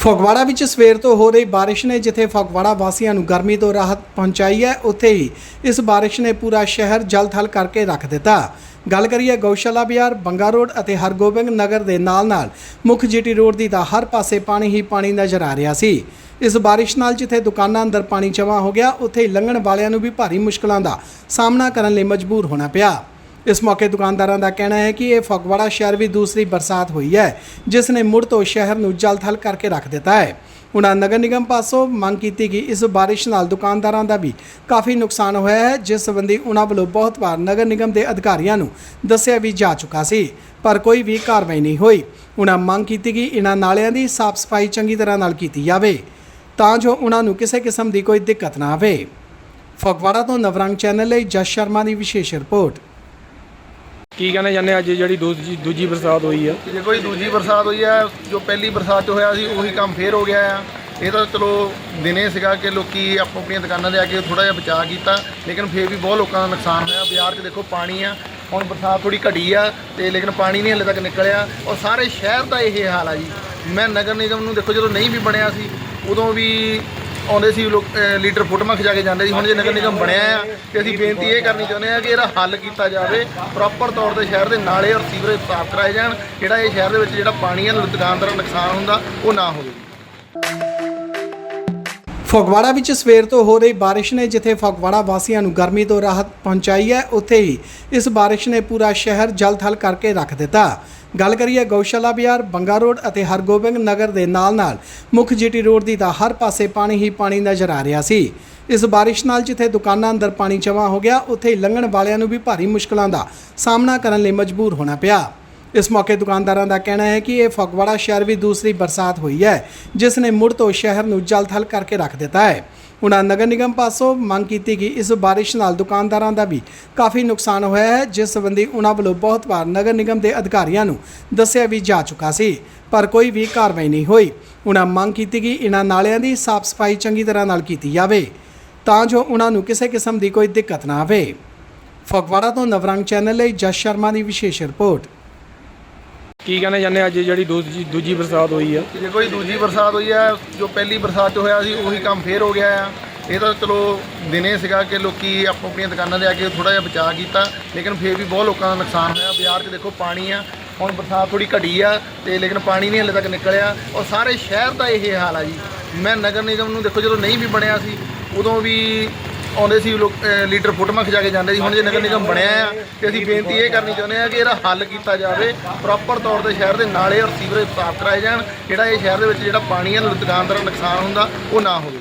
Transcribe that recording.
ਫਗਵਾੜਾ ਵਿੱਚ ਸਵੇਰ ਤੋਂ ਹੋ ਰਹੀ ਬਾਰਿਸ਼ ਨੇ ਜਿੱਥੇ ਫਗਵਾੜਾ ਵਾਸੀਆਂ ਨੂੰ ਗਰਮੀ ਤੋਂ ਰਾਹਤ ਪਹੁੰਚਾਈ ਹੈ, ਉੱਥੇ ਹੀ ਇਸ ਬਾਰਿਸ਼ ਨੇ ਪੂਰਾ ਸ਼ਹਿਰ ਜਲ-ਥਲ ਕਰਕੇ ਰੱਖ ਦਿੱਤਾ। ਗੱਲ ਕਰੀਏ ਗਊਸ਼ਾਲਾ ਬਾਜ਼ਾਰ ਬੰਗਾ ਰੋਡ ਅਤੇ ਹਰਗੋਬਿੰਦ ਨਗਰ ਦੇ ਨਾਲ-ਨਾਲ ਮੁੱਖ ਜੀਟੀ ਰੋਡ ਦੀ ਤਾਂ ਹਰ ਪਾਸੇ ਪਾਣੀ ਹੀ ਪਾਣੀ ਨਜ਼ਰ ਆ ਰਿਹਾ ਸੀ। ਇਸ ਬਾਰਿਸ਼ ਨਾਲ ਜਿੱਥੇ ਦੁਕਾਨਾਂ ਅੰਦਰ ਪਾਣੀ ਜਮ੍ਹਾਂ ਹੋ ਗਿਆ, ਉੱਥੇ ਹੀ ਲੰਘਣ ਵਾਲਿਆਂ ਨੂੰ ਵੀ ਭਾਰੀ ਮੁਸ਼ਕਲਾਂ ਦਾ ਸਾਹਮਣਾ ਕਰਨ ਲਈ ਮਜਬੂਰ ਹੋਣਾ ਪਿਆ। ਇਸ ਮੌਕੇ ਦੁਕਾਨਦਾਰਾਂ ਦਾ ਕਹਿਣਾ ਹੈ ਕਿ ਇਹ ਫਗਵਾੜਾ ਸ਼ਹਿਰ ਵੀ ਦੂਸਰੀ ਬਰਸਾਤ ਹੋਈ ਹੈ, ਜਿਸ ਨੇ ਮੁੜ ਤੋਂ ਸ਼ਹਿਰ ਨੂੰ ਜਲ-ਥਲ ਕਰਕੇ ਰੱਖ ਦਿੱਤਾ ਹੈ। ਉਹਨਾਂ ਨਗਰ ਨਿਗਮ ਪਾਸੋਂ ਮੰਗ ਕੀਤੀ ਕਿ ਇਸ ਬਾਰਿਸ਼ ਨਾਲ ਦੁਕਾਨਦਾਰਾਂ ਦਾ ਵੀ ਕਾਫੀ ਨੁਕਸਾਨ ਹੋਇਆ ਹੈ, ਜਿਸ ਸੰਬੰਧੀ ਉਹਨਾਂ ਵੱਲੋਂ ਬਹੁਤ ਵਾਰ ਨਗਰ ਨਿਗਮ ਦੇ ਅਧਿਕਾਰੀਆਂ ਨੂੰ ਦੱਸਿਆ ਵੀ ਜਾ ਚੁੱਕਾ ਸੀ, ਪਰ ਕੋਈ ਵੀ ਕਾਰਵਾਈ ਨਹੀਂ ਹੋਈ। ਉਹਨਾਂ ਮੰਗ ਕੀਤੀ ਕਿ ਇਹਨਾਂ ਨਾਲਿਆਂ ਦੀ ਸਾਫ਼ ਸਫ਼ਾਈ ਚੰਗੀ ਤਰ੍ਹਾਂ ਨਾਲ ਕੀਤੀ ਜਾਵੇ, ਤਾਂ ਜੋ ਉਹਨਾਂ ਨੂੰ ਕਿਸੇ ਕਿਸਮ ਦੀ ਕੋਈ ਦਿੱਕਤ ਨਾ ਆਵੇ। ਫਗਵਾੜਾ ਤੋਂ ਨਵਰੰਗ ਚੈਨਲ ਲਈ ਜਸ ਸ਼ਰਮਾ ਦੀ ਵਿਸ਼ੇਸ਼ ਰਿਪੋਰਟ। ਕੀ ਕਹਿੰਦੇ ਜਾਂਦੇ ਅੱਜ ਜਿਹੜੀ ਦੂਜੀ ਦੂਜੀ ਬਰਸਾਤ ਹੋਈ ਆ? ਜੇ ਕੋਈ ਦੂਜੀ ਬਰਸਾਤ ਹੋਈ ਆ, ਜੋ ਪਹਿਲੀ ਬਰਸਾਤ 'ਚ ਹੋਇਆ ਸੀ, ਉਹੀ ਕੰਮ ਫੇਰ ਹੋ ਗਿਆ ਆ। ਇਹ ਤਾਂ ਚਲੋ ਦਿਨੇ ਸੀਗਾ ਕਿ ਲੋਕੀ ਆਪੋ, ਆਪਣੀਆਂ ਦੁਕਾਨਾਂ ਦੇ ਆ ਕੇ ਥੋੜਾ ਜਿਹਾ ਬਚਾਅ ਕੀਤਾ, ਲੇਕਿਨ ਫੇਰ ਵੀ ਬਹੁਤ ਲੋਕਾਂ ਦਾ ਨੁਕਸਾਨ ਹੋਇਆ। ਬਾਜ਼ਾਰ 'ਚ ਦੇਖੋ ਪਾਣੀ ਆ, ਹੁਣ ਬਰਸਾਤ ਥੋੜੀ ਘਟੀ ਆ ਤੇ ਲੇਕਿਨ ਪਾਣੀ ਨਹੀਂ ਹਲੇ ਤੱਕ ਨਿਕਲਿਆ। ਔਰ ਸਾਰੇ ਸ਼ਹਿਰ ਦਾ ਇਹ ਹਾਲ ਆ ਜੀ। ਮੈਂ ਨਗਰ ਨਿਗਮ ਨੂੰ ਦੇਖੋ ਜਦੋਂ ਨਹੀਂ ਵੀ ਬਣਿਆ ਸੀ, ਉਦੋਂ ਵੀ ਆਉਂਦੇ ਸੀ ਲੋਕ, ਅਹ, ਲੀਟਰ ਫੁੱਟਮਾ ਖਿਚਾ ਕੇ ਜਾਂਦੇ ਸੀ। ਹੁਣ ਜੇ ਨਗਰ ਨਿਗਮ ਬਣਿਆ ਆ ਤੇ ਅਸੀਂ ਬੇਨਤੀ ਇਹ ਕਰਨੀ ਚਾਹੁੰਦੇ ਆ ਕਿ ਇਹਦਾ ਹੱਲ ਕੀਤਾ ਜਾਵੇ ਪ੍ਰੋਪਰ ਤੌਰ ਤੇ ਸ਼ਹਿਰ ਦੇ ਨਾਲੇ ਔਰ ਸੀਵਰੇਜ ਸਾਫ਼ ਕਰਾਏ ਜਾਣ। ਜਿਹੜਾ ਇਹ ਸ਼ਹਿਰ ਦੇ ਵਿੱਚ ਜਿਹੜਾ ਪਾਣੀ ਹੈ ਦੁਕਾਨਦਾਰਾਂ ਨੂੰ ਨੁਕਸਾਨ ਹੁੰਦਾ, ਉਹ ਨਾ ਹੋਵੇ। ਫਗਵਾੜਾ ਵਿੱਚ ਸਵੇਰ ਤੋਂ ਹੋ ਰਹੀ ਬਾਰਿਸ਼ ਨੇ ਜਿੱਥੇ ਫਗਵਾੜਾ ਵਾਸੀਆਂ ਨੂੰ ਗਰਮੀ ਤੋਂ ਰਾਹਤ ਪਹੁੰਚਾਈ ਹੈ, ਉੱਥੇ ਹੀ ਇਸ ਬਾਰਿਸ਼ ਨੇ ਪੂਰਾ ਸ਼ਹਿਰ ਜਲ-ਥਲ ਕਰਕੇ ਰੱਖ ਦਿੱਤਾ। ਗੱਲ ਕਰੀਏ ਗਊਸ਼ਾਲਾ ਬਾਜ਼ਾਰ ਬੰਗਾ ਰੋਡ ਅਤੇ ਹਰਗੋਬਿੰਦ ਨਗਰ ਦੇ ਨਾਲ-ਨਾਲ ਮੁੱਖ ਜੀਟੀ ਰੋਡ ਦੀ ਤਾਂ ਹਰ ਪਾਸੇ ਪਾਣੀ ਹੀ ਪਾਣੀ ਨਜ਼ਰ ਆ ਰਿਹਾ ਸੀ। ਇਸ ਬਾਰਿਸ਼ ਨਾਲ ਜਿੱਥੇ ਦੁਕਾਨਾਂ ਅੰਦਰ ਪਾਣੀ ਜਮ੍ਹਾਂ ਹੋ ਗਿਆ, ਉੱਥੇ ਹੀ ਲੰਘਣ ਵਾਲਿਆਂ ਨੂੰ ਵੀ ਭਾਰੀ ਮੁਸ਼ਕਲਾਂ ਦਾ ਸਾਹਮਣਾ ਕਰਨ ਲਈ ਮਜਬੂਰ ਹੋਣਾ ਪਿਆ। ਇਸ ਮੌਕੇ ਦੁਕਾਨਦਾਰਾਂ ਦਾ ਕਹਿਣਾ ਹੈ ਕਿ ਇਹ ਫਗਵਾੜਾ ਸ਼ਹਿਰ ਵੀ ਦੂਸਰੀ ਬਰਸਾਤ ਹੋਈ ਹੈ, ਜਿਸ ਨੇ ਮੁੜ ਤੋਂ ਸ਼ਹਿਰ ਨੂੰ ਜਲ-ਥਲ ਕਰਕੇ ਰੱਖ ਦਿੱਤਾ ਹੈ। ਉਹਨਾਂ ਨਗਰ ਨਿਗਮ ਪਾਸੋਂ ਮੰਗ ਕੀਤੀ ਕਿ ਇਸ ਬਾਰਿਸ਼ ਨਾਲ ਦੁਕਾਨਦਾਰਾਂ ਦਾ ਵੀ ਕਾਫੀ ਨੁਕਸਾਨ ਹੋਇਆ ਹੈ, ਜਿਸ ਸੰਬੰਧੀ ਉਹਨਾਂ ਵੱਲੋਂ ਬਹੁਤ ਵਾਰ ਨਗਰ ਨਿਗਮ ਦੇ ਅਧਿਕਾਰੀਆਂ ਨੂੰ ਦੱਸਿਆ ਵੀ ਜਾ ਚੁੱਕਾ ਸੀ, ਪਰ ਕੋਈ ਵੀ ਕਾਰਵਾਈ ਨਹੀਂ ਹੋਈ। ਉਹਨਾਂ ਮੰਗ ਕੀਤੀ ਕਿ ਇਹਨਾਂ ਨਾਲਿਆਂ ਦੀ ਸਾਫ਼ ਸਫ਼ਾਈ ਚੰਗੀ ਤਰ੍ਹਾਂ ਨਾਲ ਕੀਤੀ ਜਾਵੇ, ਤਾਂ ਜੋ ਉਹਨਾਂ ਨੂੰ ਕਿਸੇ ਕਿਸਮ ਦੀ ਕੋਈ ਦਿੱਕਤ ਨਾ ਆਵੇ। ਫਗਵਾੜਾ ਤੋਂ ਨਵਰੰਗ ਚੈਨਲ ਲਈ ਜਸ ਸ਼ਰਮਾ ਦੀ ਵਿਸ਼ੇਸ਼ ਰਿਪੋਰਟ। ਕੀ ਕਹਿੰਦੇ ਜਾਂਦੇ ਅੱਜ ਜਿਹੜੀ ਦੂਜੀ ਦੂਜੀ ਬਰਸਾਤ ਹੋਈ ਆ? ਜੇ ਕੋਈ ਦੂਜੀ ਬਰਸਾਤ ਹੋਈ ਆ, ਜੋ ਪਹਿਲੀ ਬਰਸਾਤ 'ਚ ਹੋਇਆ ਸੀ, ਉਹੀ ਕੰਮ ਫੇਰ ਹੋ ਗਿਆ ਆ। ਇਹ ਤਾਂ ਚਲੋ ਦਿਨੇ ਸੀਗਾ ਕਿ ਲੋਕੀ ਆਪੋ ਆਪਣੀਆਂ ਦੁਕਾਨਾਂ ਦੇ ਆ ਕੇ ਥੋੜਾ ਜਿਹਾ ਬਚਾਅ ਕੀਤਾ, ਲੇਕਿਨ ਫੇਰ ਵੀ ਬਹੁਤ ਲੋਕਾਂ ਦਾ ਨੁਕਸਾਨ ਹੋਇਆ। ਬਾਜ਼ਾਰ 'ਚ ਦੇਖੋ ਪਾਣੀ ਆ, ਹੁਣ ਬਰਸਾਤ ਥੋੜੀ ਘਟੀ ਆ ਤੇ ਲੇਕਿਨ ਪਾਣੀ ਨਹੀਂ ਹਲੇ ਤੱਕ ਨਿਕਲਿਆ। ਔਰ ਸਾਰੇ ਸ਼ਹਿਰ ਦਾ ਇਹ ਹਾਲ ਆ ਜੀ। ਮੈਂ ਨਗਰ ਨਿਗਮ ਨੂੰ ਦੇਖੋ ਜਦੋਂ ਨਹੀਂ ਵੀ ਬਣਿਆ ਸੀ, ਉਦੋਂ ਵੀ ਆਉਂਦੇ ਸੀ ਲੋਕ, ਅਹ ਲੀਟਰ ਫੁੱਟਮਾ ਖਿਚਾ ਕੇ ਜਾਂਦੇ ਸੀ। ਹੁਣ ਜੇ ਨਗਰ ਨਿਗਮ ਬਣਿਆ ਆ ਤੇ ਅਸੀਂ ਬੇਨਤੀ ਇਹ ਕਰਨੀ ਚਾਹੁੰਦੇ ਆ ਕਿ ਇਹਦਾ ਹੱਲ ਕੀਤਾ ਜਾਵੇ ਪ੍ਰੋਪਰ ਤੌਰ ਤੇ ਸ਼ਹਿਰ ਦੇ ਨਾਲੇ ਔਰ ਸੀਵਰੇਜ ਸਾਫ਼ ਕਰਾਏ ਜਾਣ, ਜਿਹੜਾ ਇਹ ਸ਼ਹਿਰ ਦੇ ਵਿੱਚ ਜਿਹੜਾ ਪਾਣੀ ਹੈ ਦੁਕਾਨਦਾਰਾਂ ਨੂੰ ਨੁਕਸਾਨ ਹੁੰਦਾ, ਉਹ ਨਾ ਹੋਵੇ।